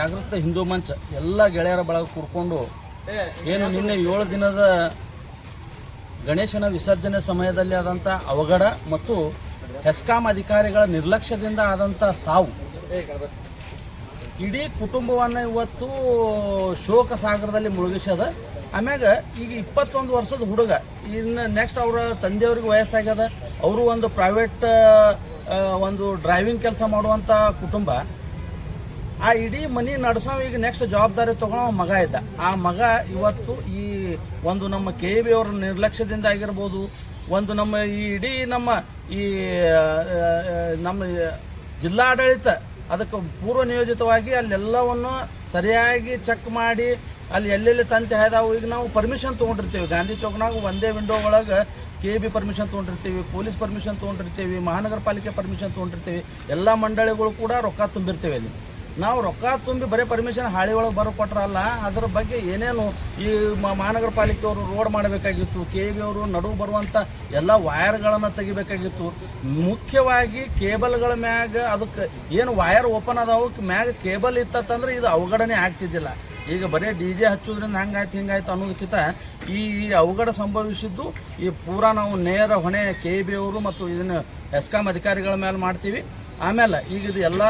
ಜಾಗೃತ ಹಿಂದೂ ಮಂಚ, ಎಲ್ಲ ಗೆಳೆಯರ ಬಳಗ ಕೂರ್ಕೊಂಡು ಏನು ನಿನ್ನೆ ಏಳು ದಿನದ ಗಣೇಶನ ವಿಸರ್ಜನೆ ಸಮಯದಲ್ಲಿ ಆದಂಥ ಅವಘಡ ಮತ್ತು ಹೆಸ್ಕಾಂ ಅಧಿಕಾರಿಗಳ ನಿರ್ಲಕ್ಷ್ಯದಿಂದ ಆದಂಥ ಸಾವು. ಇಡೀ ಕುಟುಂಬವನ್ನು ಇವತ್ತು ಶೋಕ ಸಾಗರದಲ್ಲಿ ಮುಳುಗಿಸ್ಯದ. ಆಮ್ಯಾಗ ಈಗ ಇಪ್ಪತ್ತೊಂದು ವರ್ಷದ ಹುಡುಗ, ಇನ್ನು ನೆಕ್ಸ್ಟ್ ಅವರ ತಂದೆಯವ್ರಿಗೆ ವಯಸ್ಸಾಗ್ಯದ, ಅವರು ಒಂದು ಪ್ರೈವೇಟ್ ಒಂದು ಡ್ರೈವಿಂಗ್ ಕೆಲಸ ಮಾಡುವಂಥ ಕುಟುಂಬ. ಆ ಇಡೀ ಮನಿ ನಡೆಸೋ ಈಗ ನೆಕ್ಸ್ಟ್ ಜವಾಬ್ದಾರಿ ತಗೊಳ್ಳೋ ಮಗ ಇದ್ದ. ಆ ಮಗ ಇವತ್ತು ಈ ಒಂದು ನಮ್ಮ ಕೆ ಬಿ ಅವರ ನಿರ್ಲಕ್ಷ್ಯದಿಂದ ಆಗಿರ್ಬೋದು, ಒಂದು ನಮ್ಮ ಈ ಇಡೀ ನಮ್ಮ ಈ ನಮ್ಮ ಜಿಲ್ಲಾಡಳಿತ ಅದಕ್ಕೆ ಪೂರ್ವ ನಿಯೋಜಿತವಾಗಿ ಅಲ್ಲೆಲ್ಲವನ್ನು ಸರಿಯಾಗಿ ಚೆಕ್ ಮಾಡಿ, ಅಲ್ಲಿ ಎಲ್ಲೆಲ್ಲಿ ತಂತಿ ಹಾಯ್ದಾವು, ಈಗ ನಾವು ಪರ್ಮಿಷನ್ ತೊಗೊಂಡಿರ್ತೀವಿ. ಗಾಂಧಿ ಚೌಕ್ನಾಗ ಒಂದೇ ವಿಂಡೋ ಒಳಗೆ ಕೆ ಬಿ ಪರ್ಮಿಷನ್ ತೊಗೊಂಡಿರ್ತೀವಿ, ಪೊಲೀಸ್ ಪರ್ಮಿಷನ್ ತೊಗೊಂಡಿರ್ತೀವಿ ಮಹಾನಗರ ಪಾಲಿಕೆ ಪರ್ಮಿಷನ್ ತೊಗೊಂಡಿರ್ತೀವಿ, ಎಲ್ಲ ಮಂಡಳಿಗಳು ಕೂಡ ರೊಕ್ಕ ತುಂಬಿರ್ತೀವಿ ಅಲ್ಲಿ. ನಾವು ರೊಕ್ಕ ತುಂಬಿ ಬರೀ ಪರ್ಮಿಷನ್ ಹಾಳಿ ಒಳಗೆ ಬರೋ ಕೊಟ್ರಲ್ಲ, ಅದರ ಬಗ್ಗೆ ಏನೇನು ಈ ಮಹಾನಗರ ಪಾಲಿಕೆಯವರು ರೋಡ್ ಮಾಡಬೇಕಾಗಿತ್ತು ಕೆ ಬಿ ಅವರು ನಡುವು ಬರುವಂಥ ಎಲ್ಲ ವಯರ್ಗಳನ್ನು ತೆಗಿಬೇಕಾಗಿತ್ತು. ಮುಖ್ಯವಾಗಿ ಕೇಬಲ್ಗಳ ಮ್ಯಾಗ ಅದಕ್ಕೆ ಏನು ವಯರ್ ಓಪನ್ ಅದಾವು, ಮ್ಯಾಗ ಕೇಬಲ್ ಇತ್ತಂದ್ರೆ ಇದು ಅವಘಡನೆ ಆಗ್ತಿದ್ದಿಲ್ಲ. ಈಗ ಬರೀ ಡಿ ಜೆ ಹಚ್ಚೋದ್ರಿಂದ ಹಂಗಾಯ್ತು, ಹಿಂಗಾಯ್ತು ಅನ್ನೋದಕ್ಕಿಂತ ಈ ಅವಘಡ ಸಂಭವಿಸಿದ್ದು ಈ ಪೂರಾ ನಾವು ನೇರ ಹೊಣೆ ಕೆ ಬಿ ಅವರು ಮತ್ತು ಇದನ್ನು ಎಸ್ಕಾಂ ಅಧಿಕಾರಿಗಳ ಮೇಲೆ ಮಾಡ್ತೀವಿ. ಆಮೇಲೆ ಈಗ ಇದು ಎಲ್ಲ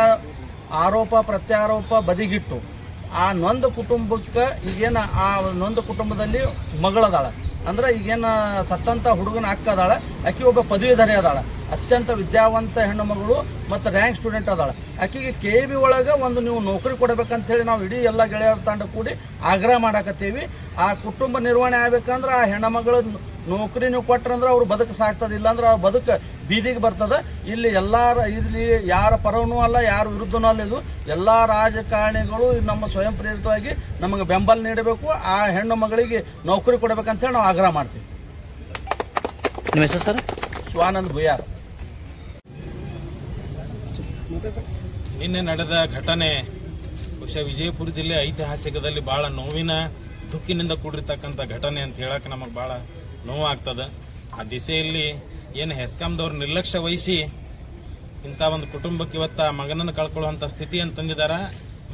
ಆರೋಪ, ಪ್ರತ್ಯಾರೋಪ ಬದಿಗಿಟ್ಟು ಆ ನೊಂದ ಕುಟುಂಬಕ್ಕೆ ಈಗೇನು ಆ ನೊಂದ ಕುಟುಂಬದಲ್ಲಿ ಮಗಳದಾಳ. ಅಂದ್ರೆ ಈಗೇನು ಸತ್ತಂತ ಹುಡುಗನ ಅಕ್ಕ ಅದಾಳ ಆಕೆ ಒಬ್ಬ ಪದವೀಧರೆ ಅದಾಳ. ಅತ್ಯಂತ ವಿದ್ಯಾವಂತ ಹೆಣ್ಣು ಮಗಳು ಮತ್ತು ರ್ಯಾಂಕ್ ಸ್ಟೂಡೆಂಟ್ ಅದಾಳ. ಆಕೆಗೆ ಕೆ ಬಿ ಒಳಗೆ ಒಂದು ನೀವು ನೌಕರಿ ಕೊಡಬೇಕಂತ ಹೇಳಿ ನಾವು ಇಡೀ ಎಲ್ಲ ಗೆಳೆಯರ ತಂಡ ಕೂಡಿ ಆಗ್ರಹ ಮಾಡಾಕತ್ತೀವಿ. ಆ ಕುಟುಂಬ ನಿರ್ವಹಣೆ ಆಗ್ಬೇಕಂದ್ರೆ ಆ ಹೆಣ್ಣುಮಗಳು ನೌಕರಿ ನೀವು ಕೊಟ್ರಂದ್ರೆ ಅವ್ರು ಬದುಕು ಸಾಕ್ತದ ಇಲ್ಲಾಂದ್ರೆ ಅವ್ರ ಬದುಕು ಬೀದಿಗೆ ಬರ್ತದ. ಇಲ್ಲಿ ಎಲ್ಲಾರ ಇಲ್ಲಿ ಯಾರ ಪರವೂ ಅಲ್ಲ ಯಾರ ವಿರುದ್ಧನೂ ಅಲ್ಲ ಇದು. ಎಲ್ಲ ರಾಜಕಾರಣಿಗಳು ನಮ್ಮ ಸ್ವಯಂ ಪ್ರೇರಿತವಾಗಿ ನಮಗೆ ಬೆಂಬಲ ನೀಡಬೇಕು. ಆ ಹೆಣ್ಣು ಮಗಳಿಗೆ ನೌಕರಿ ಕೊಡಬೇಕಂತ ಹೇಳಿ ನಾವು ಆಗ್ರಹ ಮಾಡ್ತೀವಿ. ನಿಮ್ಮ ಹೆಸರು ಸರ್? ಶಿವಾನಂದ್ ಭುಯಾರ್ ನಿನ್ನೆ ನಡೆದ ಘಟನೆ ಬಹುಶಃ ವಿಜಯಪುರ ಜಿಲ್ಲೆ ಐತಿಹಾಸಿಕದಲ್ಲಿ ಬಹಳ ನೋವಿನ ದುಃಖಿನಿಂದ ಕೂಡಿರ್ತಕ್ಕಂಥ ಘಟನೆ ಅಂತ ಹೇಳಕ್ಕೆ ನಮಗೆ ಬಹಳ ನೋವು ಆಗ್ತದ ಆ ದಿಸೆಯಲ್ಲಿ ಏನು ಹೆಸ್ಕಾಮ್ದವ್ರು ನಿರ್ಲಕ್ಷ್ಯ ವಹಿಸಿ ಇಂಥ ಒಂದು ಕುಟುಂಬಕ್ಕೆ ಇವತ್ತು ಆ ಮಗನನ್ನು ಕಳ್ಕೊಳ್ಳುವಂಥ ಸ್ಥಿತಿಯನ್ನು ತಂದಿದ್ದಾರೆ?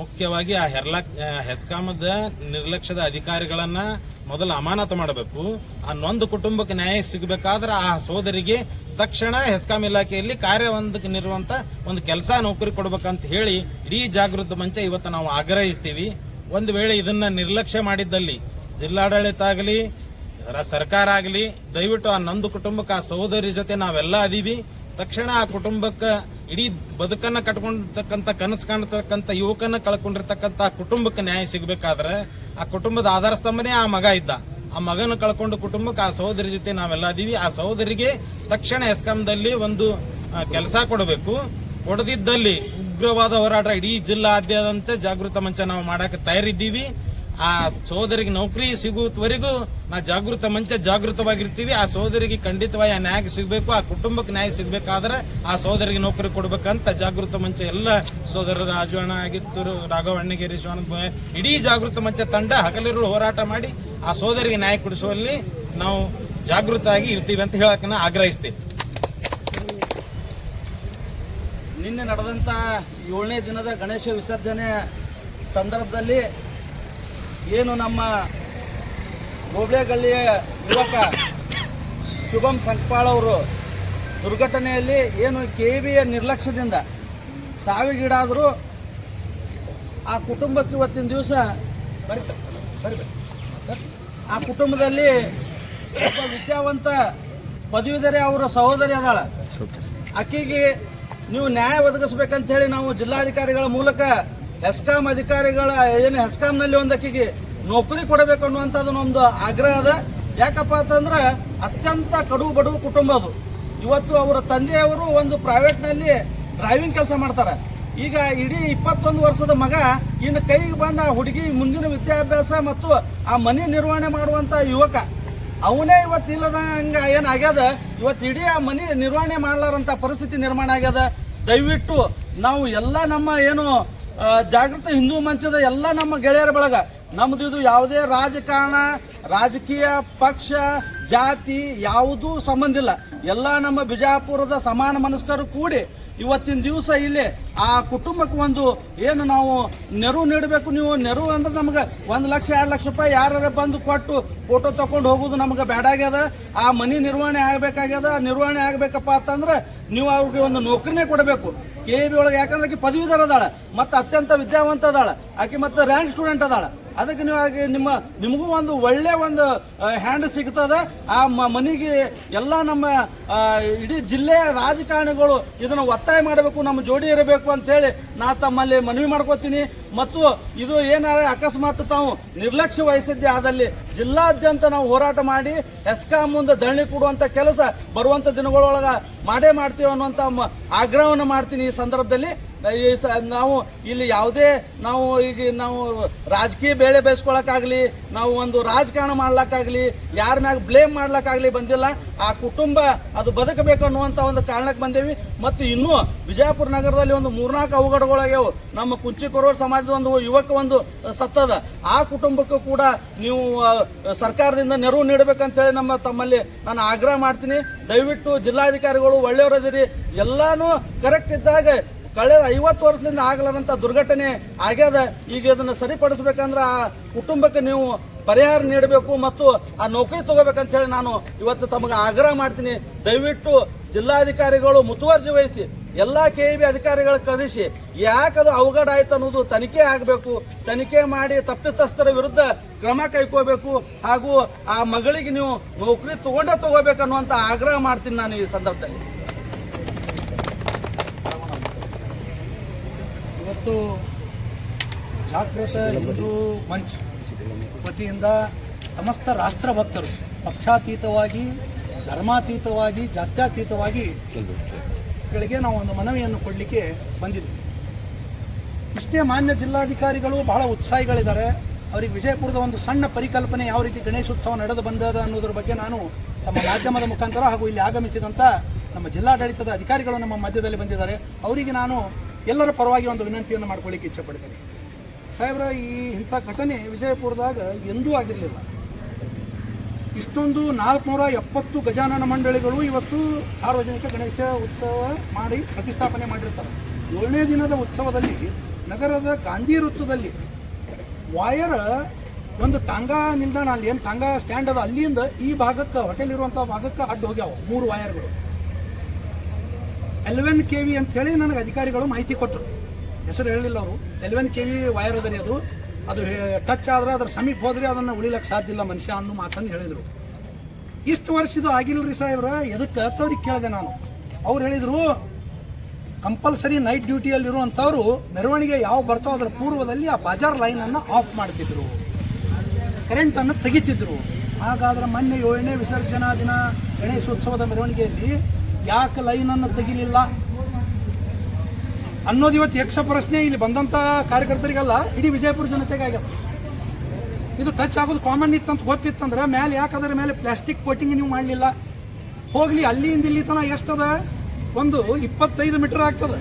ಮುಖ್ಯವಾಗಿ ಆ ಹೆರ್ಲಾ ಆ ಹೆಸ್ಕಾಮದ ನಿರ್ಲಕ್ಷ್ಯದ ಅಧಿಕಾರಿಗಳನ್ನ ಮೊದಲು ಅಮಾನತು ಮಾಡಬೇಕು. ಆ ನೊಂದು ಕುಟುಂಬಕ್ಕೆ ನ್ಯಾಯ ಸಿಗಬೇಕಾದ್ರೆ ಆ ಸೋದರಿಗೆ ತಕ್ಷಣ ಹೆಸ್ಕಾಂ ಇಲಾಖೆಯಲ್ಲಿ ಕಾರ್ಯವೊಂದಕ್ಕೆ ನಿರುವಂತ ಒಂದು ಕೆಲಸ ನೌಕರಿ ಕೊಡ್ಬೇಕಂತ ಹೇಳಿ ಇಡೀ ಜಾಗೃತ ಮಂಚ ಇವತ್ತು ನಾವು ಆಗ್ರಹಿಸ್ತೀವಿ. ಒಂದು ವೇಳೆ ಇದನ್ನ ನಿರ್ಲಕ್ಷ್ಯ ಮಾಡಿದ್ದಲ್ಲಿ ಜಿಲ್ಲಾಡಳಿತ ಆಗಲಿ ಸರ್ಕಾರ ಆಗಲಿ, ದಯವಿಟ್ಟು ಆ ನಂದು ಕುಟುಂಬಕ್ಕೆ ಆ ಸಹೋದರಿ ಜೊತೆ ನಾವೆಲ್ಲ ಅದೀವಿ. ತಕ್ಷಣ ಆ ಕುಟುಂಬಕ್ಕೆ ಇಡೀ ಬದುಕನ್ನ ಕಟ್ಕೊಂಡಿರ್ತಕ್ಕಂಥ, ಕನಸು ಕಾಣತಕ್ಕಂಥ ಯುವಕನ ಕಳ್ಕೊಂಡಿರ್ತಕ್ಕಂಥ ಕುಟುಂಬಕ್ಕೆ ನ್ಯಾಯ ಸಿಗಬೇಕಾದ್ರೆ ಆ ಕುಟುಂಬದ ಆಧಾರ ಸ್ತಂಭನೇ ಆ ಮಗ ಇದ್ದ. ಆ ಮಗನ ಕಳ್ಕೊಂಡು ಕುಟುಂಬಕ್ಕೆ ಆ ಸಹೋದರಿ ಜೊತೆ ನಾವೆಲ್ಲ ಅದೀವಿ. ಆ ಸಹೋದರಿಗೆ ತಕ್ಷಣ ಎಸ್ಕಾಂದಲ್ಲಿ ಒಂದು ಕೆಲಸ ಕೊಡಬೇಕು. ಕೊಡದಿದ್ದಲ್ಲಿ ಉಗ್ರವಾದ ಹೋರಾಟ ಇಡೀ ಜಿಲ್ಲಾದ್ಯಂತ ಜಾಗೃತ ಮಂಚ ನಾವು ಮಾಡಕ್ಕೆ ತಯಾರಿದ್ದೀವಿ. ಆ ಸೋದರಿಗೆ ನೌಕರಿ ಸಿಗುವವರೆಗೂ ನಾ ಜಾಗೃತ ಮಂಚ ಜಾಗೃತವಾಗಿರ್ತೀವಿ. ಆ ಸೋದರಿಗೆ ಖಂಡಿತವಾಗಿ ಆ ನ್ಯಾಯ ಸಿಗಬೇಕು ಆ ಕುಟುಂಬಕ್ಕೆ ನ್ಯಾಯ ಸಿಗಬೇಕಾದ್ರೆ ಆ ಸೋದರಿಗೆ ನೌಕರಿ ಕೊಡ್ಬೇಕಂತ ಜಾಗೃತ ಮಂಚ ಎಲ್ಲ ಸೋದರ ರಾಜವಣ್ಣ ಆಗಿತ್ತು ರಾಘವಣ್ಣಗಿರಿ ಶಿವಾನಂದ ಭೋಯ, ಇಡೀ ಜಾಗೃತ ಮಂಚ ತಂಡ ಹಗಲಿರುಳು ಹೋರಾಟ ಮಾಡಿ ಆ ಸೋದರಿಗೆ ನ್ಯಾಯ ಕೊಡಿಸುವಲ್ಲಿ ನಾವು ಜಾಗೃತ ಆಗಿ ಇರ್ತೀವಿ ಅಂತ ಹೇಳಕ್ ನಾ ಆಗ್ರಹಿಸ್ತೀವಿ ನಿನ್ನೆ ನಡೆದಂಥ ಏಳನೇ ದಿನದ ಗಣೇಶ ವಿಸರ್ಜನೆ ಸಂದರ್ಭದಲ್ಲಿ ಏನು ನಮ್ಮ ಗೋಬ್ಳೆಗಳ್ಳಿಯ ಯುವಕ ಶುಭಂ ಸಂಕ್ಪಾಳ್ ಅವರು ದುರ್ಘಟನೆಯಲ್ಲಿ ಏನು ಕೆ ವಿಯ ನಿರ್ಲಕ್ಷ್ಯದಿಂದ ಸಾವಿಗೀಡಾದರೂ ಆ ಕುಟುಂಬಕ್ಕೆ ಇವತ್ತಿನ ದಿವಸ. ಆ ಕುಟುಂಬದಲ್ಲಿ ಒಬ್ಬ ವಿದ್ಯಾವಂತ ಪದವೀಧರೆ ಅವರ ಸಹೋದರಿ ಅದಾಳ ಆಕೆಗೆ ನೀವು ನ್ಯಾಯ ಒದಗಿಸ್ಬೇಕಂತ ಹೇಳಿ ನಾವು ಜಿಲ್ಲಾಧಿಕಾರಿಗಳ ಮೂಲಕ ಹೆಸ್ಕಾಂ ಅಧಿಕಾರಿಗಳ ಏನು ಹೆಸ್ಕಾಂನಲ್ಲಿ ಒಂದು ಆಕೆಗೆ ನೌಕರಿ ಕೊಡಬೇಕು ಅನ್ನುವಂಥದ್ದು ನಮ್ದು ಆಗ್ರಹ ಅದ. ಯಾಕಪ್ಪ ಅಂತಂದ್ರೆ ಅತ್ಯಂತ ಕಡು ಬಡವು ಕುಟುಂಬ ಅದು. ಇವತ್ತು ಅವರ ತಂದೆಯವರು ಒಂದು ಪ್ರೈವೇಟ್ನಲ್ಲಿ ಡ್ರೈವಿಂಗ್ ಕೆಲಸ ಮಾಡ್ತಾರೆ. ಈಗ ಇಡೀ ಇಪ್ಪತ್ತೊಂದು ವರ್ಷದ ಮಗ ಇನ್ನು ಕೈಗೆ ಬಂದ ಆ ಹುಡುಗಿ ಮುಂದಿನ ವಿದ್ಯಾಭ್ಯಾಸ ಮತ್ತು ಆ ಮನೆ ನಿರ್ವಹಣೆ ಮಾಡುವಂತ ಯುವಕ. ಅವನೇ ಇವತ್ತು ಇಲ್ಲದ ಹಂಗ ಏನ್ ಆಗ್ಯದ? ಇವತ್ತು ಇಡೀ ಆ ಮನೆ ನಿರ್ವಹಣೆ ಮಾಡ್ಲಾರಂಥ ಪರಿಸ್ಥಿತಿ ನಿರ್ಮಾಣ ಆಗ್ಯದ. ದಯವಿಟ್ಟು ನಾವು ಎಲ್ಲ ನಮ್ಮ ಏನು ಜಾಗೃತ ಹಿಂದೂ ಮಂಚದ ಎಲ್ಲ ನಮ್ಮ ಗೆಳೆಯರ ಬಳಗ. ನಮ್ದು ಇದು ಯಾವುದೇ ರಾಜಕಾರಣ, ರಾಜಕೀಯ, ಪಕ್ಷ, ಜಾತಿ ಯಾವುದೂ ಸಂಬಂಧ ಇಲ್ಲ. ಎಲ್ಲ ನಮ್ಮ ಬಿಜಾಪುರದ ಸಮಾನ ಮನಸ್ಕರು ಕೂಡಿ ಇವತ್ತಿನ ದಿವಸ ಇಲ್ಲಿ ಆ ಕುಟುಂಬಕ್ಕೆ ಒಂದು ಏನು ನಾವು ನೆರವು ನೀಡಬೇಕು ನೀವು ನೆರವು ಅಂದ್ರೆ ನಮ್ಗೆ ಒಂದು ಲಕ್ಷ, ಎರಡು ಲಕ್ಷ ರೂಪಾಯಿ ಯಾರು ಬಂದು ಕೊಟ್ಟು ಫೋಟೋ ತಕೊಂಡು ಹೋಗೋದು ನಮ್ಗೆ ಬೇಡಾಗ್ಯದ ಆ ಮನಿ ನಿರ್ವಹಣೆ ಆಗ್ಬೇಕಾಗ್ಯದ. ನಿರ್ವಹಣೆ ಆಗ್ಬೇಕಪ್ಪ ಅಂತಂದ್ರೆ ನೀವು ಅವ್ರಿಗೆ ಒಂದು ನೌಕರಿನೇ ಕೊಡಬೇಕು. ಕೆ ಬಿ ಒಳಗೆ ಯಾಕಂದ್ರೆ ಆಕೆ ಪದವೀಧರ ಅದಾಳ, ಮತ್ತು ಅತ್ಯಂತ ವಿದ್ಯಾವಂತ ಅದಾಳ, ಆಕೆ ಮತ್ತೆ ರ್ಯಾಂಕ್ ಸ್ಟೂಡೆಂಟ್ ಅದಾಳ. ಅದಕ್ಕೆ ನೀವು ಆಗಿ ನಿಮ್ಮ, ನಿಮಗೂ ಒಂದು ಒಳ್ಳೆ ಒಂದು ಹ್ಯಾಂಡ್ ಸಿಗ್ತದೆ. ಆ ಮನೆಗೆ ಎಲ್ಲ ನಮ್ಮ ಇಡೀ ಜಿಲ್ಲೆಯ ರಾಜಕಾರಣಿಗಳು ಇದನ್ನು ಒತ್ತಾಯ ಮಾಡಬೇಕು, ನಮ್ಮ ಜೋಡಿ ಇರಬೇಕು ಅಂತ ಹೇಳಿ ನಾ ತಮ್ಮಲ್ಲಿ ಮನವಿ ಮಾಡ್ಕೋತೀನಿ. ಮತ್ತು ಇದು ಏನಾರ ಅಕಸ್ಮಾತ್ ತಾವು ನಿರ್ಲಕ್ಷ್ಯ ವಹಿಸಿದ್ದೆ ಆದಲ್ಲಿ ಜಿಲ್ಲಾದ್ಯಂತ ನಾವು ಹೋರಾಟ ಮಾಡಿ ಎಸ್ಕಾಂ ಮುಂದೆ ಧರಣಿ ಕೊಡುವಂತ ಕೆಲಸ ಬರುವಂತ ದಿನಗಳೊಳಗ ಮಾಡೇ ಮಾಡ್ತೀವಿ ಅನ್ನುವಂತ ಆಗ್ರಹವನ್ನು ಮಾಡ್ತೀನಿ ಈ ಸಂದರ್ಭದಲ್ಲಿ. ನಾವು ಇಲ್ಲಿ ಯಾವುದೇ ನಾವು ಈಗ ನಾವು ರಾಜಕೀಯ ಬೇಳೆ ಬೇಯಿಸ್ಕೊಳಕಾಗ್ಲಿ ನಾವು ಒಂದು ರಾಜಕಾರಣ ಮಾಡ್ಲಕ್ಕಾಗ್ಲಿ, ಯಾರ ಮ್ಯಾಗ ಬ್ಲೇಮ್ ಮಾಡ್ಲಕ್ಕಾಗ್ಲಿ ಬಂದಿಲ್ಲ. ಆ ಕುಟುಂಬ ಅದು ಬದುಕಬೇಕು ಅನ್ನುವಂತ ಒಂದು ಕಾರಣಕ್ಕೆ ಬಂದೇವಿ. ಮತ್ತು ಇನ್ನೂ ವಿಜಯಪುರ ನಗರದಲ್ಲಿ ಒಂದು ಮೂರ್ನಾಲ್ಕು ಅವಘಡಗಳಾಗ್ಯವು ನಮ್ಮ ಕುಂಚಿಕೊರೋರ್ ಸಮಾಜದ ಒಂದು ಯುವಕ ಒಂದು ಸತ್ತದ. ಆ ಕುಟುಂಬಕ್ಕೂ ಕೂಡ ನೀವು ಸರ್ಕಾರದಿಂದ ನೆರವು ನೀಡಬೇಕಂತೇಳಿ ನಮ್ಮ ತಮ್ಮಲ್ಲಿ ನಾನು ಆಗ್ರಹ ಮಾಡ್ತೀನಿ. ದಯವಿಟ್ಟು ಜಿಲ್ಲಾಧಿಕಾರಿಗಳು ಒಳ್ಳೆಯವರದಿರಿ ಎಲ್ಲಾನು ಕರೆಕ್ಟ್ ಇದ್ದಾಗ ಕಳೆದ ಐವತ್ತು ವರ್ಷದಿಂದ ಆಗಲಾರಂತ ದುರ್ಘಟನೆ ಆಗ್ಯದ. ಈಗ ಇದನ್ನು ಸರಿಪಡಿಸ್ಬೇಕಂದ್ರೆ ಆ ಕುಟುಂಬಕ್ಕೆ ನೀವು ಪರಿಹಾರ ನೀಡಬೇಕು ಮತ್ತು ಆ ನೌಕರಿ ತಗೋಬೇಕಂತ ಹೇಳಿ ನಾನು ಇವತ್ತು ತಮಗೆ ಆಗ್ರಹ ಮಾಡ್ತೀನಿ. ದಯವಿಟ್ಟು ಜಿಲ್ಲಾಧಿಕಾರಿಗಳು ಮುತುವರ್ಜಿ ವಹಿಸಿ. ಎಲ್ಲಾ ಕೆ ಬಿ ಅಧಿಕಾರಿಗಳು ಕಳಿಸಿ ಯಾಕದು ಅವಘಡ ಆಯ್ತು ಅನ್ನೋದು ತನಿಖೆ ಆಗಬೇಕು, ತನಿಖೆ ಮಾಡಿ ತಪ್ಪಿತಸ್ಥರ ವಿರುದ್ಧ ಕ್ರಮ ಕೈಕೋಬೇಕು, ಹಾಗೂ ಆ ಮಗಳಿಗೆ ನೀವು ನೌಕರಿ ತಗೊಂಡೇ ತಗೋಬೇಕು ಅನ್ನುವಂತ ಆಗ್ರಹ ಮಾಡ್ತೀನಿ ನಾನು ಈ ಸಂದರ್ಭದಲ್ಲಿ. ಇವತ್ತು ಜಾಗೃತ ಹಿಂದೂ ಮಂಚ್ ವತಿಯಿಂದ ಸಮಸ್ತ ರಾಷ್ಟ್ರ ಭಕ್ತರು ಪಕ್ಷಾತೀತವಾಗಿ, ಧರ್ಮಾತೀತವಾಗಿ, ಜಾತ್ಯತೀತವಾಗಿ ಗಳಿಗೆ ನಾವು ಒಂದು ಮನವಿಯನ್ನು ಕೊಡಲಿಕ್ಕೆ ಬಂದಿದ್ವಿ. ಇಷ್ಟೇ ಮಾನ್ಯ ಜಿಲ್ಲಾಧಿಕಾರಿಗಳು ಬಹಳ ಉತ್ಸಾಹಿಗಳಿದ್ದಾರೆ. ಅವರಿಗೆ ವಿಜಯಪುರದ ಒಂದು ಸಣ್ಣ ಪರಿಕಲ್ಪನೆ ಯಾವ ರೀತಿ ಗಣೇಶೋತ್ಸವ ನಡೆದು ಬಂದದ ಅನ್ನೋದ್ರ ಬಗ್ಗೆ ನಾನು ತಮ್ಮ ಮಾಧ್ಯಮದ ಮುಖಾಂತರ ಹಾಗೂ ಇಲ್ಲಿ ಆಗಮಿಸಿದಂಥ ನಮ್ಮ ಜಿಲ್ಲಾಡಳಿತದ ಅಧಿಕಾರಿಗಳು ನಮ್ಮ ಮಧ್ಯದಲ್ಲಿ ಬಂದಿದ್ದಾರೆ. ಅವರಿಗೆ ನಾನು ಎಲ್ಲರ ಪರವಾಗಿ ಒಂದು ವಿನಂತಿಯನ್ನು ಮಾಡ್ಕೊಳ್ಳಿಕ್ಕೆ ಇಚ್ಛೆಪಡ್ತೇನೆ. ಸಾಹೇಬ್ರ, ಈ ಇಂಥ ಘಟನೆ ವಿಜಯಪುರದಾಗ ಎಂದೂ ಆಗಿರಲಿಲ್ಲ. ಇಷ್ಟೊಂದು ನಾಲ್ಕುನೂರ ಎಪ್ಪತ್ತು ಗಜಾನನ ಮಂಡಳಿಗಳು ಇವತ್ತು ಸಾರ್ವಜನಿಕ ಗಣೇಶ ಉತ್ಸವ ಮಾಡಿ ಪ್ರತಿಷ್ಠಾಪನೆ ಮಾಡಿರ್ತಾರೆ. ಏಳನೇ ದಿನದ ಉತ್ಸವದಲ್ಲಿ ನಗರದ ಗಾಂಧಿ ವೃತ್ತದಲ್ಲಿ ವಾಯರ್ ಒಂದು ಟಾಂಗಾ ನಿಲ್ದಾಣ ಅಲ್ಲಿ, ಏನು ಟಾಂಗಾ ಸ್ಟ್ಯಾಂಡ್ ಅದ, ಅಲ್ಲಿಂದ ಈ ಭಾಗಕ್ಕೆ ಹೋಟೆಲ್ ಇರುವಂಥ ಭಾಗಕ್ಕೆ ಅಡ್ಡ ಹೋಗ್ಯಾವ ಮೂರು ವಾಯರ್ಗಳು. ಎಲೆವೆನ್ ಕೆ ವಿ ಅಂತ ಹೇಳಿ ನನಗೆ ಅಧಿಕಾರಿಗಳು ಮಾಹಿತಿ ಕೊಟ್ಟರು ಹೆಸರು ಹೇಳಲಿಲ್ಲ ಅವರು. ಎಲೆವೆನ್ ಕೆ ವಿ ವೈರ್ ಅದರಿ ಅದು. ಅದು ಟಚ್ ಆದ್ರೆ ಅದ್ರ ಸಮೀಪ ಹೋದ್ರೆ ಅದನ್ನು ಉಳಿಲಕ್ಕೆ ಸಾಧ್ಯ ಇಲ್ಲ ಮನುಷ್ಯ ಅನ್ನೋ ಮಾತನ್ನು ಹೇಳಿದರು. ಇಷ್ಟು ಆಗಿಲ್ಲ ರೀ ಸಾಹೇಬ್ರ, ಎದಕ್ಕೆ ಅವ್ರಿಗೆ ಕೇಳಿದೆ ನಾನು. ಅವ್ರು ಹೇಳಿದರು ಕಂಪಲ್ಸರಿ ನೈಟ್ ಡ್ಯೂಟಿಯಲ್ಲಿರುವಂಥವ್ರು ಮೆರವಣಿಗೆ ಯಾವ ಬರ್ತಾವ ಅದರ ಪೂರ್ವದಲ್ಲಿ ಆ ಬಜಾರ್ ಲೈನನ್ನು ಆಫ್ ಮಾಡ್ತಿದ್ರು. ಕರೆಂಟನ್ನು ತೆಗಿತಿದ್ರು. ಹಾಗಾದ್ರೆ ಮೊನ್ನೆ ಏಳನೇ ವಿಸರ್ಜನಾ ದಿನ ಗಣೇಶೋತ್ಸವದ ಮೆರವಣಿಗೆಯಲ್ಲಿ ಯಾಕೆ ಲೈನನ್ನು ತೆಗಿಲಿಲ್ಲ? ಅನ್ನೋದು ಇವತ್ತು ಯಕ್ಷ ಪ್ರಶ್ನೆ ಇಲ್ಲಿ ಬಂದಂಥ ಕಾರ್ಯಕರ್ತರಿಗೆಲ್ಲ, ಇಡೀ ವಿಜಯಪುರ ಜನತೆಗೆ ಆಗ್ಯದ ಇದು ಟಚ್ ಆಗೋದು ಕಾಮನ್ ಇತ್ತಂತ ಗೊತ್ತಿತ್ತಂದ್ರೆ ಮೇಲೆ ಯಾಕಂದ್ರೆ ಮೇಲೆ ಪ್ಲಾಸ್ಟಿಕ್ ಕೋಟಿಂಗ್ ನೀವು ಮಾಡಲಿಲ್ಲ. ಹೋಗ್ಲಿ, ಅಲ್ಲಿಂದ ಇಲ್ಲಿ ತನಕ ಎಷ್ಟದ? ಒಂದು ಇಪ್ಪತ್ತೈದು ಮೀಟರ್ ಆಗ್ತದೆ.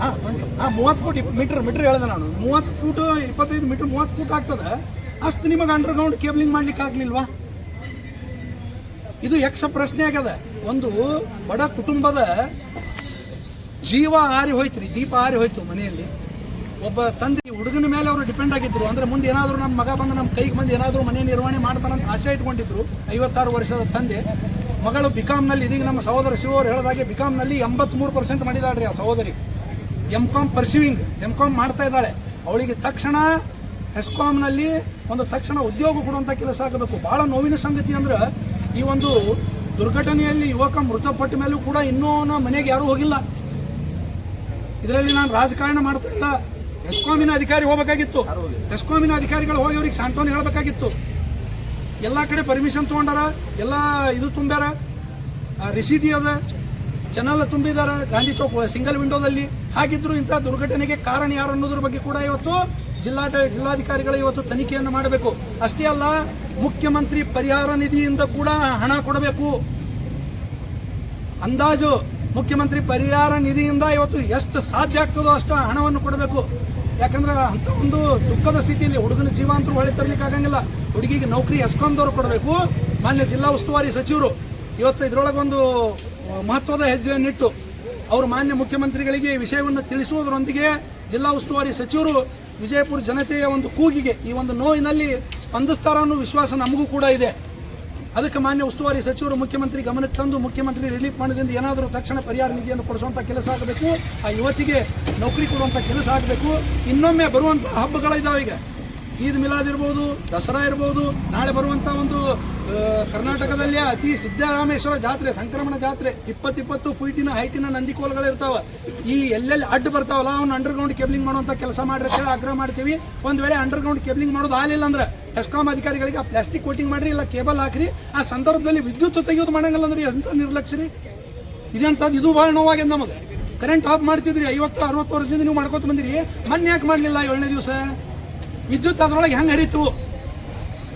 ಹಾಂ ಹಾಂ, ಮೂವತ್ತು ಫುಟ್ ಮೀಟರ್ ಮೀಟರ್ ಹೇಳಿದೆ ನಾನು. ಮೂವತ್ತು ಫೂಟ್ ಇಪ್ಪತ್ತೈದು ಮೀಟರ್ ಮೂವತ್ತು ಫೂಟ್ ಆಗ್ತದೆ. ಅಷ್ಟು ನಿಮಗೆ ಅಂಡರ್ಗ್ರೌಂಡ್ ಕೇಬಲಿಂಗ್ ಮಾಡ್ಲಿಕ್ಕೆ ಆಗ್ಲಿಲ್ವಾ? ಇದು ಯಕ್ಷ ಪ್ರಶ್ನೆ ಆಗ್ಯದ. ಒಂದು ಬಡ ಕುಟುಂಬದ ಜೀವ ಆರಿ ಹೋಯ್ತು ರೀ, ದೀಪ ಆರಿ ಹೋಯ್ತು ಮನೆಯಲ್ಲಿ. ಒಬ್ಬ ತಂದೆ ಹುಡುಗನ ಮೇಲೆ ಅವರು ಡಿಪೆಂಡ್ ಆಗಿದ್ರು. ಅಂದ್ರೆ ಮುಂದೆ ಏನಾದರೂ ನಮ್ಮ ಮಗ ಬಂದು ನಮ್ಮ ಕೈಗೆ ಬಂದು ಏನಾದರೂ ಮನೆ ನಿರ್ವಹಣೆ ಮಾಡ್ತಾನಂತ ಆಸೆ ಇಟ್ಕೊಂಡಿದ್ರು ಐವತ್ತಾರು ವರ್ಷದ ತಂದೆ. ಮಗಳು ಬಿಕಾಮ್ನಲ್ಲಿ ಇದೀಗ ನಮ್ಮ ಸಹೋದರ ಶಿವ ಅವರು ಹೇಳಿದಾಗೆ ಬಿಕಾಮ್ನಲ್ಲಿ ಎಂಬತ್ಮೂರು ಪರ್ಸೆಂಟ್ ಮಾಡಿದಾಳ್ರಿ ಆ ಸಹೋದರಿ. M Com pursuing M Com ಮಾಡ್ತಾ ಇದ್ದಾಳೆ. ಅವಳಿಗೆ ತಕ್ಷಣ ಎಸ್ಕಾಮ್ನಲ್ಲಿ ಒಂದು ತಕ್ಷಣ ಉದ್ಯೋಗ ಕೊಡುವಂಥ ಕೆಲಸ ಆಗಬೇಕು. ಭಾಳ ನೋವಿನ ಸಂಗತಿ ಅಂದ್ರೆ ಈ ಒಂದು ದುರ್ಘಟನೆಯಲ್ಲಿ ಯುವಕ ಮೃತಪಟ್ಟ ಮೇಲೂ ಕೂಡ ಇನ್ನೂ ಮನೆಗೆ ಯಾರೂ ಹೋಗಿಲ್ಲ. ಇದರಲ್ಲಿ ನಾನು ರಾಜಕಾರಣ ಮಾಡ್ತಾ ಇಲ್ಲ. ಎಸ್ಕಾಮಿನ ಅಧಿಕಾರಿ ಹೋಗಬೇಕಾಗಿತ್ತು. ಎಸ್ಕಾಮಿನ ಅಧಿಕಾರಿಗಳು ಹೋಗಿ ಅವ್ರಿಗೆ ಸಾಂತ್ವನ ಹೇಳಬೇಕಾಗಿತ್ತು. ಎಲ್ಲ ಕಡೆ ಪರ್ಮಿಷನ್ ತೊಗೊಂಡಾರ, ಎಲ್ಲ ಇದು ತುಂಬ್ಯಾರ. ರಿಸಿಟಿ ಅದ ಚಾನಲ್ ತುಂಬಿದಾರ, ಗಾಂಧಿ ಚೌಕ್ ಸಿಂಗಲ್ ವಿಂಡೋದಲ್ಲಿ ಹಾಗಿದ್ರು ಇಂಥ ದುರ್ಘಟನೆಗೆ ಕಾರಣ ಯಾರು ಅನ್ನೋದ್ರ ಬಗ್ಗೆ ಕೂಡ ಇವತ್ತು ಜಿಲ್ಲಾ ಜಿಲ್ಲಾಧಿಕಾರಿಗಳು ಇವತ್ತು ತನಿಖೆಯನ್ನು ಮಾಡಬೇಕು. ಅಷ್ಟೇ ಅಲ್ಲ, ಮುಖ್ಯಮಂತ್ರಿ ಪರಿಹಾರ ನಿಧಿಯಿಂದ ಕೂಡ ಹಣ ಕೊಡಬೇಕು. ಅಂದಾಜು ಮುಖ್ಯಮಂತ್ರಿ ಪರಿಹಾರ ನಿಧಿಯಿಂದ ಇವತ್ತು ಎಷ್ಟು ಸಾಧ್ಯ ಆಗ್ತದೋ ಅಷ್ಟು ಹಣವನ್ನು ಕೊಡಬೇಕು. ಯಾಕಂದ್ರೆ ಅಂತ ಒಂದು ದುಃಖದ ಸ್ಥಿತಿಯಲ್ಲಿ ಹುಡುಗನ ಜೀವ ಅಂತೂ ಹೊಳೆ ತರಲಿಕ್ಕೆ ಆಗಂಗಿಲ್ಲ. ಹುಡುಗಿಗೆ ನೌಕರಿ ಎಸ್ಕೊಂಡವರು ಕೊಡಬೇಕು. ಮಾನ್ಯ ಜಿಲ್ಲಾ ಉಸ್ತುವಾರಿ ಸಚಿವರು ಇವತ್ತು ಇದ್ರೊಳಗೆ ಒಂದು ಮಹತ್ವದ ಹೆಜ್ಜೆಯನ್ನಿಟ್ಟು ಅವರು ಮಾನ್ಯ ಮುಖ್ಯಮಂತ್ರಿಗಳಿಗೆ ವಿಷಯವನ್ನು ತಿಳಿಸುವುದರೊಂದಿಗೆ ಜಿಲ್ಲಾ ಉಸ್ತುವಾರಿ ಸಚಿವರು ವಿಜಯಪುರ ಜನತೆಯ ಒಂದು ಕೂಗಿಗೆ ಈ ಒಂದು ನೋವಿನಲ್ಲಿ ಸ್ಪಂದಿಸ್ತಾರ ಅನ್ನೋ ವಿಶ್ವಾಸ ನಮಗೂ ಕೂಡ ಇದೆ. ಅದಕ್ಕೆ ಮಾನ್ಯ ಉಸ್ತುವಾರಿ ಸಚಿವರು ಮುಖ್ಯಮಂತ್ರಿ ಗಮನಕ್ಕೆ ತಂದು ಮುಖ್ಯಮಂತ್ರಿ ರಿಲೀಫ್ ಫಂಡ್ದಿಂದ ಏನಾದರೂ ತಕ್ಷಣ ಪರಿಹಾರ ನಿಧಿಯನ್ನು ಕೊಡಿಸುವಂಥ ಕೆಲಸ ಆಗಬೇಕು. ಆ ಯುವತಿಗೆ ನೌಕರಿ ಕೊಡುವಂಥ ಕೆಲಸ ಆಗಬೇಕು. ಇನ್ನೊಮ್ಮೆ ಬರುವಂಥ ಹಬ್ಬಗಳಿದಾವೆ ಈಗ. ಈದ್ ಮಿಲಾದ್ ಇರ್ಬೋದು, ದಸರಾ ಇರ್ಬೋದು, ನಾಳೆ ಬರುವಂಥ ಒಂದು ಕರ್ನಾಟಕದಲ್ಲಿ ಅತಿ ಸಿದ್ದರಾಮೇಶ್ವರ ಜಾತ್ರೆ, ಸಂಕ್ರಮಣ ಜಾತ್ರೆ, ಇಪ್ಪತ್ತಿಪ್ಪತ್ತು ಫೀಟಿನ ಹೈಟಿನ ನಂದಿಕೋಲ್ಗಳು ಇರ್ತಾವ. ಈ ಎಲ್ಲೆಲ್ಲಿ ಅಡ್ಡ ಬರ್ತಾವಲ್ಲ, ಅವ್ನು ಅಂಡರ್ಗ್ರೌಂಡ್ ಕೇಬ್ಲಿಂಗ್ ಮಾಡುವಂಥ ಕೆಲಸ ಮಾಡ್ರಿ ಅಂತ ಹೇಳಿ ಆಗ್ರಹ ಮಾಡ್ತೀವಿ. ಒಂದು ವೇಳೆ ಅಂಡರ್ಗ್ರೌಂಡ್ ಕೇಬ್ಲಿಂಗ್ ಮಾಡೋದು ಆಗಲಿಲ್ಲ ಅಂದ್ರೆ ಎಸ್ಕಾಂ ಅಧಿಕಾರಿಗಳಿಗೆ ಆ ಪ್ಲಾಸ್ಟಿಕ್ ಕೋಟಿಂಗ್ ಮಾಡ್ರಿ, ಇಲ್ಲ ಕೇಬಲ್ ಹಾಕ್ರಿ, ಆ ಸಂದರ್ಭದಲ್ಲಿ ವಿದ್ಯುತ್ ತೆಗೆಯೋದು ಮಾಡಂಗಿಲ್ಲ ಅಂದ್ರೆ ಎಂತ ನಿರ್ಲಕ್ಷ್ಯ ರೀ? ಇದಂತದ್ದು? ಇದು ಬಹಳ ನೋವಾಗಿದೆ ನಮಗೆ. ಕರೆಂಟ್ ಆಫ್ ಮಾಡ್ತಿದ್ರಿ, ಐವತ್ತು, ಅರವತ್ತು ವರ್ಷದಿಂದ ನೀವು ಮಾಡ್ಕೊತ ಬಂದಿರಿ, ಮೊನ್ನೆ ಯಾಕೆ ಮಾಡಲಿಲ್ಲ ಏಳನೇ ದಿವಸ? ವಿದ್ಯುತ್ ಅದ್ರೊಳಗೆ ಹೆಂಗೆ ಹರಿತು?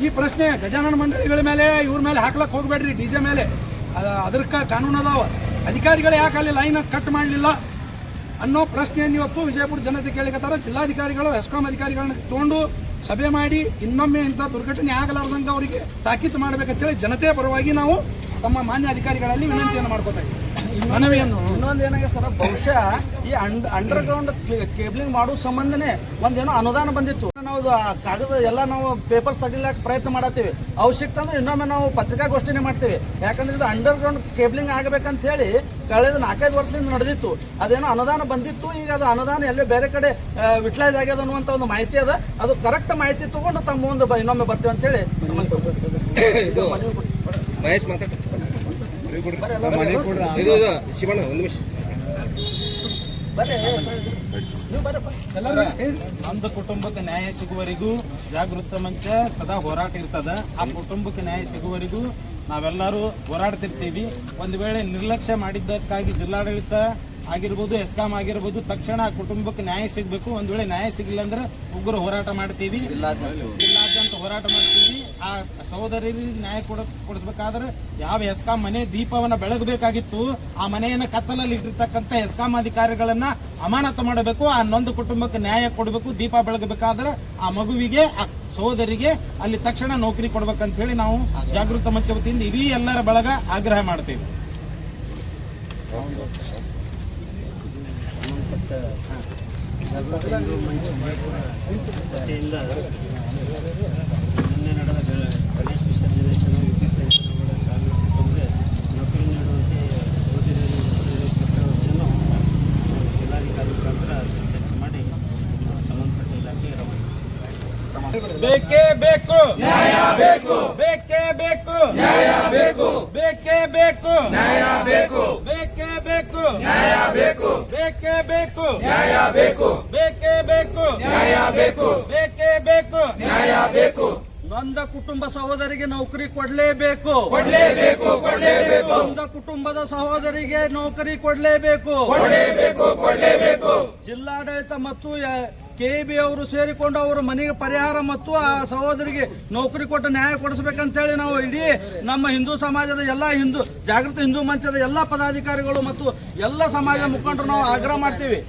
ಈ ಪ್ರಶ್ನೆ ಗಜಾನನ ಮಂಡಳಿಗಳ ಮೇಲೆ, ಇವ್ರ ಮೇಲೆ ಹಾಕ್ಲಕ್ ಹೋಗ್ಬೇಡ್ರಿ, ಡಿ ಜೆ ಮೇಲೆ. ಅದಕ್ಕೆ ಕಾನೂನು ಅದಾವ. ಅಧಿಕಾರಿಗಳು ಯಾಕೆ ಅಲ್ಲಿ ಲೈನ್ ಕಟ್ ಮಾಡಲಿಲ್ಲ? ಅನ್ನೋ ಪ್ರಶ್ನೆಯನ್ನು ಇವತ್ತು ವಿಜಯಪುರ ಜನತೆ ಕೇಳಿಕತ್ತಾರ. ಜಿಲ್ಲಾಧಿಕಾರಿಗಳು, ಎಸ್ಕಾಂ ಅಧಿಕಾರಿಗಳನ್ನ ತಗೊಂಡು ಸಭೆ ಮಾಡಿ ಇನ್ನೊಮ್ಮೆ ಇಂಥ ದುರ್ಘಟನೆ ಆಗಲಾರ್ದಂಗೆ ಅವರಿಗೆ ತಾಕೀತು ಮಾಡಬೇಕಂತೇಳಿ ಜನತೆಯ ಪರವಾಗಿ ನಾವು ತಮ್ಮ ಮಾನ್ಯ ಅಧಿಕಾರಿಗಳಲ್ಲಿ ವಿನಂತಿಯನ್ನು ಮಾಡ್ಕೋತಾ ಇದ್ದೀವಿ. ಇನ್ನೊಂದು ಏನಾಗಿದೆ ಸರ್ ಬಹುಶಃ ಈ ಅಂಡ್ ಅಂಡರ್ ಗ್ರೌಂಡ್ ಕೇಬಲಿಂಗ್ ಮಾಡೋ ಸಂಬಂಧನೇ ಒಂದೇನೋ ಅನುದಾನ ಬಂದಿತ್ತು. ನಾವು ಕಾಗದ ಎಲ್ಲ ನಾವು ಪೇಪರ್ಸ್ ತೆಗಿಲಾಕ ಪ್ರಯತ್ನ ಮಾಡತ್ತೀವಿ. ಅವಶ್ಯಕತೆ ಅಂದ್ರೆ ಇನ್ನೊಮ್ಮೆ ನಾವು ಪತ್ರಿಕಾಗೋಷ್ಠಿನೇ ಮಾಡ್ತೀವಿ. ಯಾಕಂದ್ರೆ ಇದು ಅಂಡರ್ ಗ್ರೌಂಡ್ ಕೇಬಲಿಂಗ್ ಆಗಬೇಕಂತ ಹೇಳಿ ಕಳೆದ ನಾಲ್ಕೈದು ವರ್ಷದಿಂದ ನಡೆದಿತ್ತು. ಅದೇನೋ ಅನುದಾನ ಬಂದಿತ್ತು. ಈಗ ಅದು ಅನುದಾನ ಎಲ್ಲೇ ಬೇರೆ ಕಡೆ ವಿಟ್ಲೈಸ್ ಆಗ್ಯದ ಅನ್ನುವಂಥ ಒಂದು ಮಾಹಿತಿ ಅದ. ಅದು ಕರೆಕ್ಟ್ ಮಾಹಿತಿ ತಗೊಂಡು ತಮ್ಮ ಮುಂದೆ ಬ- ಇನ್ನೊಮ್ಮೆ ಬರ್ತೀವಿ ಅಂತ ಹೇಳಿ. ಮಹೇಶ್ ಮಾತಾಡ ಇದು ಇದು ಒಂದು. ನಮ್ದು ಕುಟುಂಬಕ್ಕೆ ನ್ಯಾಯ ಸಿಗುವವರೆಗೂ ಜಾಗೃತ ಮಂಚ ಸದಾ ಹೋರಾಟ ಇರ್ತದ ಆ ಕುಟುಂಬಕ್ಕೆ ನ್ಯಾಯ ಸಿಗುವವರೆಗೂ ನಾವೆಲ್ಲರೂ ಹೋರಾಡ್ತಿರ್ತೀವಿ ಒಂದು ವೇಳೆ ನಿರ್ಲಕ್ಷ್ಯ ಮಾಡಿದ್ದಕ್ಕಾಗಿ ಜಿಲ್ಲಾಡಳಿತ ಆಗಿರ್ಬೋದು ಎಸ್ಕಾಂ ಆಗಿರ್ಬೋದು ತಕ್ಷಣ ಕುಟುಂಬಕ್ಕೆ ನ್ಯಾಯ ಸಿಗಬೇಕು. ಒಂದು ವೇಳೆ ನ್ಯಾಯ ಸಿಗಲಿಲ್ಲ ಅಂದ್ರೆ ಉಗ್ರ ಹೋರಾಟ ಮಾಡ್ತೀವಿ. ಇಲ್ಲಾದಂತ ಹೋರಾಟ ಮಾಡ್ತೀವಿ. ಆ ಸಹೋದರರಿಗೆ ನ್ಯಾಯ ಕೊಡ ಕೊಡಿಸ್ಬೇಕಾದ್ರೆ ಯಾವ ಎಸ್ಕಾಂ ಮನೆ ದೀಪವನ್ನ ಬೆಳಗಬೇಕಾಗಿತ್ತು ಆ ಮನೆಯನ್ನ ಕತ್ತಲಲ್ಲಿ ಇಟ್ಟಿರ್ತಕ್ಕಂಥ ಎಸ್ಕಾಂ ಅಧಿಕಾರಿಗಳನ್ನ ಅಮಾನತು ಮಾಡಬೇಕು. ಆ ನೊಂದು ಕುಟುಂಬಕ್ಕೆ ನ್ಯಾಯ ಕೊಡಬೇಕು ದೀಪ ಬೆಳಗಬೇಕಾದ್ರೆ ಆ ಮಗುವಿಗೆ ಆ ಸಹೋದರಿಗೆ ಅಲ್ಲಿ ತಕ್ಷಣ ನೌಕರಿ ಕೊಡ್ಬೇಕಂತ ಹೇಳಿ ನಾವು ಜಾಗೃತ ಮಂಚ ವತಿಯಿಂದ ಇಡೀ ಎಲ್ಲರ ಬಳಗ ಆಗ್ರಹ ಮಾಡ್ತೇವೆ. ವತಿಯಿಂದ ನಿನ್ನೆ ನಡೆದ ಗಣೇಶ ವಿಸರ್ಜನೆ ವಿದ್ಯುತ್ ಶಾಲಾ ನೌಕರಿ ನೀಡುವಂತೆ ಪ್ರಸ್ತಾವನೆಯನ್ನು ಜಿಲ್ಲಾಧಿಕಾರಿ ಮುಖಾಂತರ ಚರ್ಚೆ ಮಾಡಿ ಸಂಬಂಧಪಟ್ಟ ಇಲಾಖೆ ಬೇಕೇ ಬೇಕು. ನ್ಯಾಯ ಬೇಕು. ಬೇಕೇ ಬೇಕು. ನ್ಯಾಯ ಬೇಕು. ಬೇಕೇ ಬೇಕು. ನ್ಯಾಯ ಬೇಕು. ಬೇಕೇ ಬೇಕು ನ್ಯಾಯ ಬೇಕು ಬೇಕೇ. ಬೇಕು ನ್ಯಾಯ ಬೇಕು ಬೇಕೇ. ಬೇಕು ನ್ಯಾಯ ಬೇಕು ಬೇಕೇ. ಬೇಕು ನ್ಯಾಯ ಬೇಕು ನೊಂದ ಕುಟುಂಬ ಸಹೋದರಿಗೆ ನೌಕರಿ ಕೊಡ್ಲೇಬೇಕು. ಕೊಡಲೇಬೇಕು ಕೊಡಲೇಬೇಕು. ನೊಂದ ಕುಟುಂಬದ ಸಹೋದರಿಗೆ ನೌಕರಿ ಕೊಡ್ಲೇಬೇಕು. ಕೊಡಲೇಬೇಕು ಕೊಡಲೇಬೇಕು. ಜಿಲ್ಲಾಡಳಿತ ಮತ್ತು ಕೆಬಿ ಅವರು ಸೇರಿಕೊಂಡು ಅವರು ಮನೆಗೆ ಪರಿಹಾರ ಮತ್ತು ಆ ಸಹೋದರಿಗೆ ನೌಕರಿ ಕೊಟ್ಟು ನ್ಯಾಯ ಕೊಡಿಸ್ಬೇಕಂತ ಹೇಳಿ ನಾವು ಇಡೀ ನಮ್ಮ ಹಿಂದೂ ಸಮಾಜದ ಎಲ್ಲ ಹಿಂದೂ, ಜಾಗೃತ ಹಿಂದೂ ಮಂಚದ ಎಲ್ಲ ಪದಾಧಿಕಾರಿಗಳು ಮತ್ತು ಎಲ್ಲ ಸಮಾಜದ ಮುಖಂಡರು ನಾವು ಆಗ್ರಹ ಮಾಡ್ತೀವಿ.